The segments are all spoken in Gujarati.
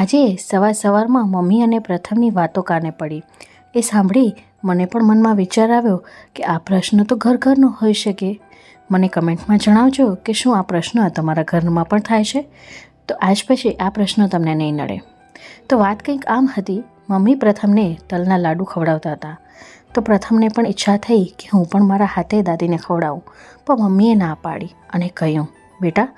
આજે સવાર સવારમાં મમ્મી અને પ્રથમની વાતો કાને પડી. એ સાંભળી મને પણ મનમાં વિચાર આવ્યો કે આ પ્રશ્ન તો ઘર ઘરનો હોઈ શકે. મને કમેન્ટમાં જણાવજો કે શું આ પ્રશ્ન તમારા ઘરમાં પણ થાય છે? તો આજ પછી આ પ્રશ્ન તમને નહીં નડે. તો વાત કંઈક આમ હતી, મમ્મી પ્રથમને તલના લાડુ ખવડાવતા હતા. તો પ્રથમને પણ ઈચ્છા થઈ કે હું પણ મારા હાથે દાદીને ખવડાવું. પણ મમ્મીએ ના પાડી અને કહ્યું, બેટા,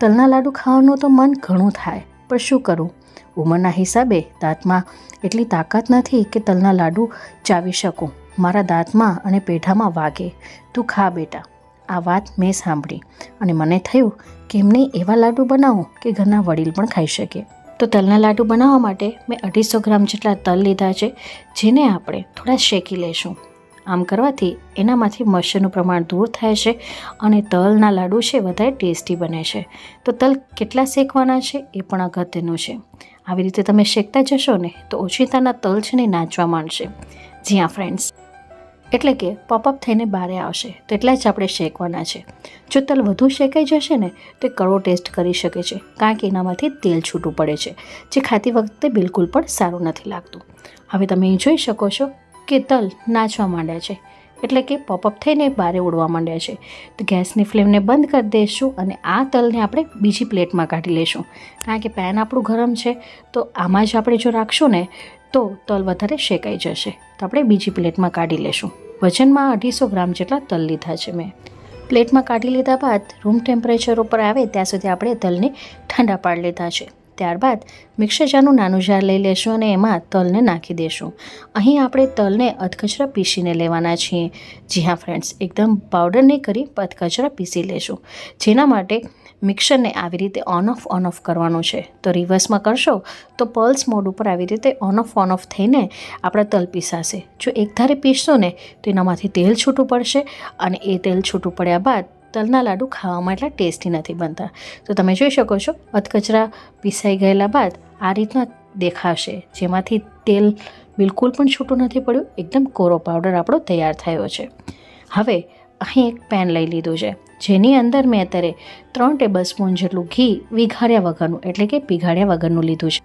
તલના લાડુ ખાવાનું તો મન ઘણું થાય, પણ શું કરું? ઉંમરના હિસાબે દાંતમાં એટલી તાકાત નથી કે તલના લાડુ ચાવી શકું. મારા દાંતમાં અને પેઢામાં વાગે. તું ખા બેટા. આ વાત મેં સાંભળી અને મને થયું કે એમને એવા લાડુ બનાવું કે ઘરના વડીલ પણ ખાઈ શકે. તો તલના લાડુ બનાવવા માટે મેં અઢીસો ગ્રામ જેટલા તલ લીધા છે, જેને આપણે થોડા શેકી લઈશું આમ કરવાથી એનામાંથી મચ્છરનું પ્રમાણ દૂર થાય છે અને તલના લાડુ છે વધારે ટેસ્ટી બને છે. તો તલ કેટલા શેકવાના છે એ પણ અગત્યનું છે. આવી રીતે તમે શેકતા જશો ને તો ઓછીતાના તલ છે ને નાચવા માંડશે. જી હા ફ્રેન્ડ્સ એટલે કે પોપઅપ થઈને બારે આવશે. તો એટલા જ આપણે શેકવાના છે. જો તલ વધુ શેકાઈ જશે ને તો કડવો ટેસ્ટ કરી શકે છે, કારણ કે એનામાંથી તેલ છૂટું પડે છે, જે ખાતી વખતે બિલકુલ પણ સારું નથી લાગતું. હવે તમે જોઈ શકો છો કે તલ નાચવા માંડ્યા છે. એટલે કે પોપઅપ થઈને બારે ઉડવા માંડ્યા છે. તો ગેસની ફ્લેમને બંધ કરી દઈશું અને આ તલને આપણે બીજી પ્લેટમાં કાઢી લઈશું કારણ કે પેન આપણું ગરમ છે, તો આમાં જ આપણે જો રાખશું ને, તો તલ વધારે શેકાઈ જશે. તો આપણે બીજી પ્લેટમાં કાઢી લઈશું વજનમાં અઢીસો ગ્રામ જેટલા તલ લીધા છે મેં. પ્લેટમાં કાઢી લીધા બાદ રૂમ ટેમ્પરેચર ઉપર આવે ત્યાં સુધી આપણે તલને ઠંડા પાડી લીધા છે. ત્યારબાદ મિક્સર જારનું નાનું જાર લઈ લેશું અને એમાં તલને નાખી દેશું. અહીં આપણે તલને અધકચરા પીસીને લેવાના છીએ. જી હા ફ્રેન્ડ્સ એકદમ પાવડર નહીં કરી, અધકચરા પીસી લેશું. જેના માટે મિક્સરને આવી રીતે ઓન ઓફ ઓન ઓફ કરવાનું છે. તો રિવર્સમાં કરશો, તો પલ્સ મોડ ઉપર આવી રીતે ઓન ઓફ ઓન ઓફ થઈને આપણા તલ પીસાશે. જો એક ધારે પીસશો ને, તો એનામાંથી તેલ છૂટું પડશે અને એ તેલ છૂટું પડ્યા બાદ તલના લાડુ ખાવામાં એટલા ટેસ્ટી નથી બનતા. તો તમે જોઈ શકો છો, અધકચરા પીસાઈ ગયેલા બાદ આ રીતના દેખાશે, જેમાંથી તેલ બિલકુલ પણ છૂટું નથી પડ્યું, એકદમ કોરો પાવડર આપણો તૈયાર થયો છે. હવે અહીં એક પેન લઈ લીધું છે, જેની અંદર મેં અત્યારે ત્રણ ટેબલ સ્પૂન જેટલું ઘી વિઘાડ્યા વગરનું, એટલે કે પીઘાડ્યા વગરનું લીધું છે.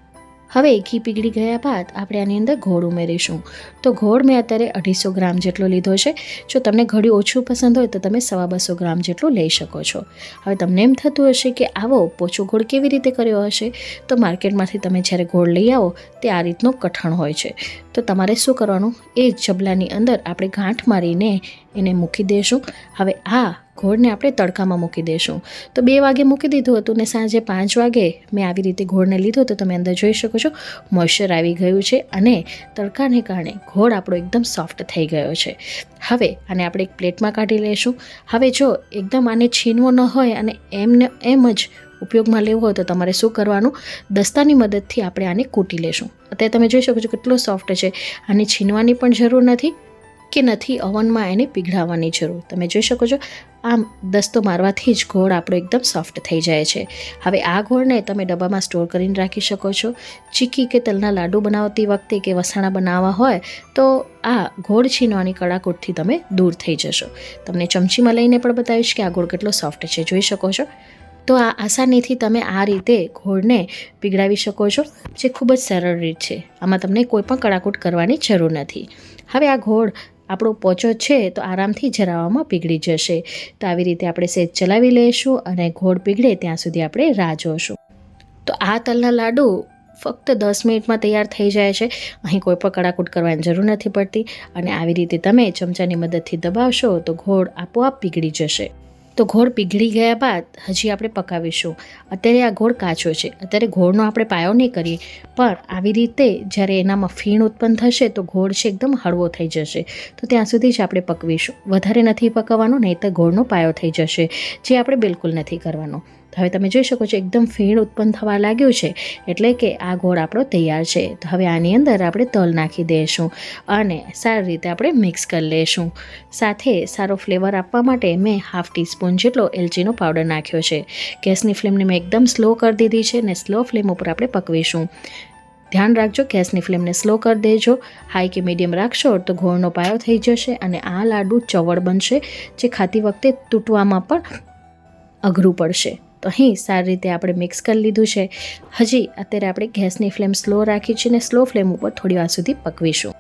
હવે ઘી પીગળી ગયા બાદ આપણે આની અંદર ગોળ ઉમેરીશું. તો ગોળ મેં અત્યારે અઢીસો ગ્રામ જેટલો લીધો છે. જો તમને ઘડી ઓછું પસંદ હોય તો તમે સવા બસો ગ્રામ જેટલું લઈ શકો છો. હવે તમને એમ થતું હશે કે આવો પોચો ગોળ કેવી રીતે કર્યો હશે? તો માર્કેટમાંથી તમે જ્યારે ગોળ લઈ આવો, તે આ રીતનો કઠણ હોય છે. તો તમારે શું કરવાનું? એ જબલાની અંદર આપણે ગાંઠ મારીને એને મૂકી દઈશું હવે આ ઘોળને આપણે તડકામાં મૂકી દઈશું તો બે વાગે મૂકી દીધું હતું ને સાંજે પાંચ વાગે મેં આવી રીતે ઘોળને લીધો તો તમે અંદર જોઈ શકો છો, મોઇશ્ચર આવી ગયું છે અને તડકાને કારણે ઘોળ આપણો એકદમ સોફ્ટ થઈ ગયો છે. હવે આને આપણે એક પ્લેટમાં કાઢી લઈશું હવે જો એકદમ આને છીનવો ન હોય અને એમને એમ જ ઉપયોગમાં લેવો હોય તો તમારે શું કરવાનું? દસ્તાની મદદથી આપણે આને કૂટી લેશું. અત્યારે તમે જોઈ શકો છો કેટલો સોફ્ટ છે. આને છીનવાની પણ જરૂર નથી. કે નથી ઓવનમાં એને પીગળાવવાની જરૂર. તમે જોઈ શકો છો, આમ દસ્તો મારવાથી જ ગોળ આપણો એકદમ સોફ્ટ થઈ જાય છે. હવે આ ગોળને તમે ડબ્બામાં સ્ટોર કરીને રાખી શકો છો. ચીકી કે તલના લાડુ બનાવતી વખતે કે વસાણા બનાવવા હોય, તો આ ગોળ છીનવાની કડાકૂટથી તમે દૂર થઈ જશો. તમને ચમચીમાં લઈને પણ બતાવીશ કે આ ગોળ કેટલો સોફ્ટ છે. જોઈ શકો છો? તો આ આસાનીથી તમે આ રીતે ઘોળને પીગળાવી શકો છો, જે ખૂબ જ સરળ રીત છે. આમાં તમને કોઈ પણ કડાકૂટ કરવાની જરૂર નથી. હવે આ ઘોળ આપણો પોચો છે તો આરામથી જરાવામાં પીગળી જશે. તો આવી રીતે આપણે સેજ ચલાવી લઈશું અને ઘોળ પીગળે ત્યાં સુધી આપણે રાહ જોઈશું તો આ તલના લાડુ ફક્ત દસ મિનિટમાં તૈયાર થઈ જાય છે. અહીં કોઈ પણ કડાકૂટ કરવાની જરૂર નથી પડતી. અને આવી રીતે તમે ચમચાની મદદથી દબાવશો તો ઘોળ આપોઆપ પીગળી જશે. તો ઘોળ પીગળી ગયા બાદ હજી આપણે પકાવીશું. અત્યારે આ ઘોળ કાચો છે. અત્યારે ઘોળનો આપણે પાયો નહીં કરીએ. પણ આવી રીતે જ્યારે એનામાં ફીણ ઉત્પન્ન થશે તો ઘોળ છે એકદમ હળવો થઈ જશે. તો ત્યાં સુધી જ આપણે પકવીશું. વધારે નથી પકવવાનો નહીં તો ઘોળનો પાયો થઈ જશે, જે આપણે બિલકુલ નથી કરવાનો. હવે તમે જોઈ શકો છો, એકદમ ફીણ ઉત્પન્ન થવા લાગ્યું છે, એટલે કે આ ગોળ આપણો તૈયાર છે. તો હવે આની અંદર આપણે તલ નાખી દઈશું અને સારી રીતે આપણે મિક્સ કરી લઈશું. સાથે સારો ફ્લેવર આપવા માટે મેં હાફ ટીસ્પૂન જેટલો એલચીનો પાવડર નાખ્યો છે. ગેસની ફ્લેમને મેં એકદમ સ્લો કરી દીધી છે ને સ્લો ફ્લેમ ઉપર આપણે પકવીશું. ધ્યાન રાખજો, ગેસની ફ્લેમને સ્લો કરી દેજો. હાઈ કે મીડિયમ રાખશો તો ઘોળનો પાયો થઈ જશે અને આ લાડુ ચવળ બનશે, જે ખાતી વખતે તૂટવામાં પણ અઘરું પડશે. તો અહીં સારી રીતે આપણે મિક્સ કરી લીધું છે. હજી અત્યારે આપણે ગેસની ફ્લેમ સ્લો રાખી છે અને સ્લો ફ્લેમ ઉપર થોડી વાર સુધી પકવીશું.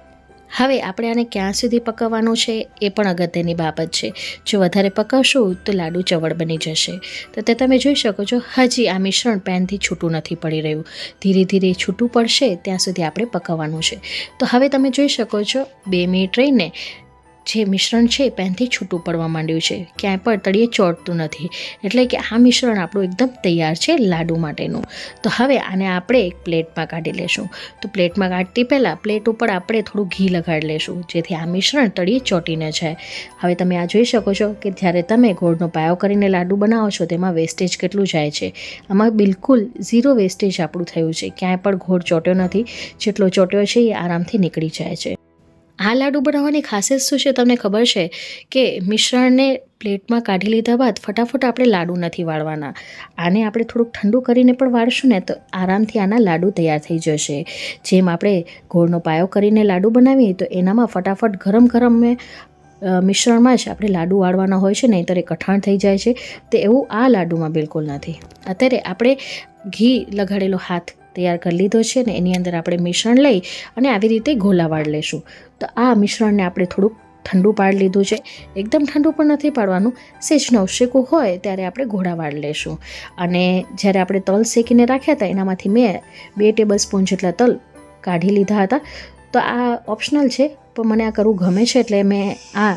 હવે આપણે આને ક્યાં સુધી પકવવાનું છે એ પણ અગત્યની બાબત છે. જો વધારે પકવશું તો લાડુ ચવળ બની જશે. તો તે તમે જોઈ શકો છો, હજી આ મિશ્રણ પેનથી છૂટું નથી પડી રહ્યું. ધીરે ધીરે છૂટું પડશે ત્યાં સુધી આપણે પકવવાનું છે. તો હવે તમે જોઈ શકો છો, બે મિનિટ રહીને જે મિશ્રણ છે પેનથી છૂટું પડવા માંડ્યું છે. ક્યાંય પણ તળિયે ચોંટતું નથી. એટલે કે આ મિશ્રણ આપણું એકદમ તૈયાર છે લાડુ માટેનું. તો હવે આને આપણે એક પ્લેટમાં કાઢી લેશું. તો પ્લેટમાં કાઢતી પહેલાં પ્લેટ ઉપર આપણે થોડું ઘી લગાડી લેશું, જેથી આ મિશ્રણ તળિયે ચોટીને જાય. હવે તમે આ જોઈ શકો છો કે જ્યારે તમે ગોળનો પાયો કરીને લાડુ બનાવો છો, તેમાં વેસ્ટેજ કેટલું જાય છે. આમાં બિલકુલ ઝીરો વેસ્ટેજ આપણું થયું છે. ક્યાંય પણ ગોળ ચોટ્યો નથી. જેટલો ચોટ્યો છે એ આરામથી નીકળી જાય છે. આ લાડુ બનાવવાની ખાસિયત શું છે? તમને ખબર છે કે મિશ્રણને પ્લેટમાં કાઢી લીધા બાદ ફટાફટ આપણે લાડુ નથી વાળવાના. આને આપણે થોડુંક ઠંડુ કરીને પણ વાળશું ને તો આરામથી આના લાડુ તૈયાર થઈ જશે. જેમ આપણે ગોળનો પાયો કરીને લાડુ બનાવીએ તો એનામાં ફટાફટ ગરમ ગરમ મિશ્રણમાં જ આપણે લાડુ વાળવાના હોય છે, નહીંતર એ કઠણ થઈ જાય છે. તે એવું આ લાડુમાં બિલકુલ નથી. અત્યારે આપણે ઘી લગાડેલો હાથ તૈયાર કરી લીધો છે ને એની અંદર આપણે મિશ્રણ લઈ અને આવી રીતે ગોલા વાળ લેશું. તો આ મિશ્રણને આપણે થોડુંક ઠંડુ પાડી લીધું છે. એકદમ ઠંડુ પણ નથી પાડવાનું. સેજ નવશેકું હોય ત્યારે આપણે ઘોડાવાળ લેશું. અને જ્યારે આપણે તલ શેકીને રાખ્યા હતા, એનામાંથી મેં બે ટેબલ સ્પૂન જેટલા તલ કાઢી લીધા હતા. તો આ ઓપ્શનલ છે, પણ મને આ કરવું ગમે છે એટલે મેં આ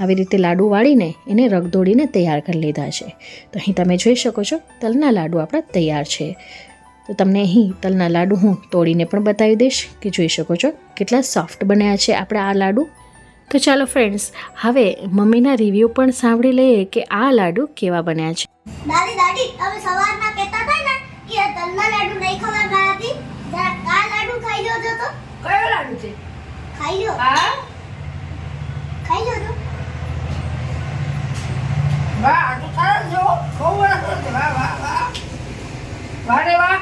આવી રીતે લાડુ વાળીને એને રગદોડીને તૈયાર કરી લીધા છે. તો અહીં તમે જોઈ શકો છો, તલના લાડુ આપણા તૈયાર છે. તો તમને અહીં તલના લાડુ હું તોડીને પણ બતાવી દઈશ કે જોઈ શકો છો કેટલા સોફ્ટ બન્યા છે આપણે આ લાડુ. તો ચાલો ફ્રેન્ડ્સ હવે મમ્મીના રિવ્યૂ પણ સાંભળી લઈએ કે આ લાડુ કેવા બન્યા છે. દાદી દાદી હવે સવારમાં કહેતા હતા ને કે તલના લાડુ નહીં ખબર હતી આ લાડુ ખાઈ જોજો તો કયો લાડુ છે? ખાઈ લો હા? ખાઈ જોજો વાહ આ તો સરસ જો બહુ સરસ વાહ વાહ વાહ. વાહ વાહ.